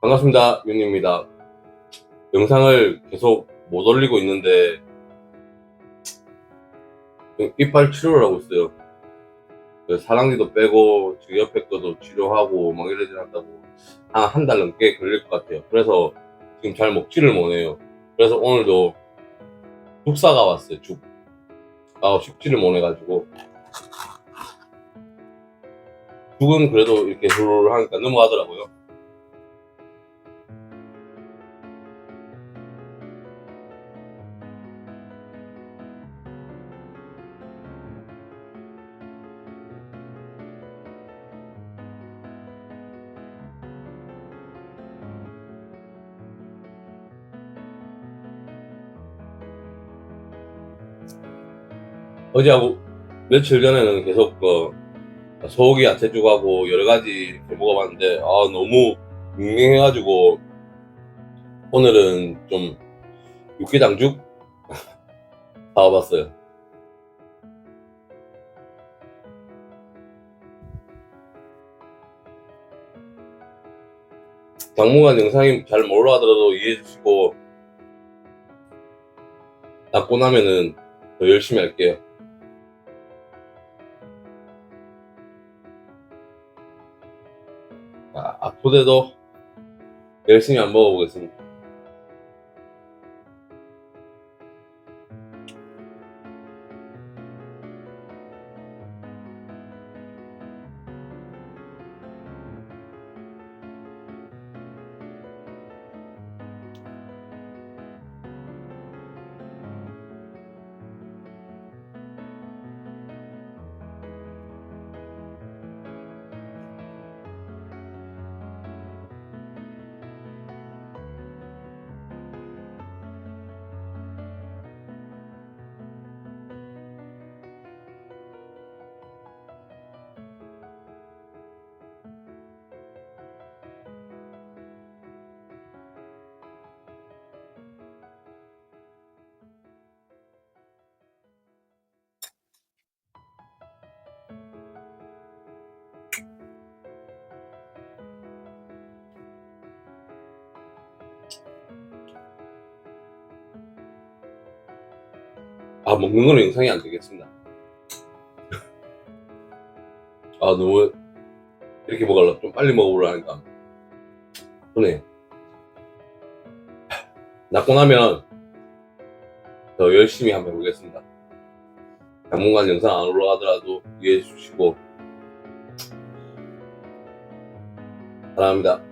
반갑습니다. 윤입니다. 영상을 계속 못 올리고 있는데 이빨 치료를 하고 있어요. 그 사랑니도 빼고 지금 옆에 거도 치료하고 막 이러지 한다고 한 한 달 넘게 걸릴 것 같아요. 그래서 지금 잘 먹지를 못해요. 그래서 오늘도 죽 사가 왔어요. 죽. 아 식지를 못해가지고 죽은 그래도 이렇게 훌 하니까 넘어가더라고요. 어제하고 며칠 전에는 계속 그 소고기 야채 죽하고 여러 가지 이렇게 먹어봤는데 아 너무 밍밍해가지고 오늘은 좀 육개장 죽 사와봤어요. 당분간 영상이 잘못 올라가더라도 이해해 주시고 낫고 나면은 더 열심히 할게요. 아, 앞으로도 열심히 안 먹어보겠습니다. 아 먹는 거는 영상이 안 되겠습니다. 아 너무 이렇게 먹으려고 좀 빨리 먹어보려 하니까 손해. 낫고 나면 더 열심히 한번 해보겠습니다. 당분간 영상 안 올라가더라도 이해해 주시고 사랑합니다.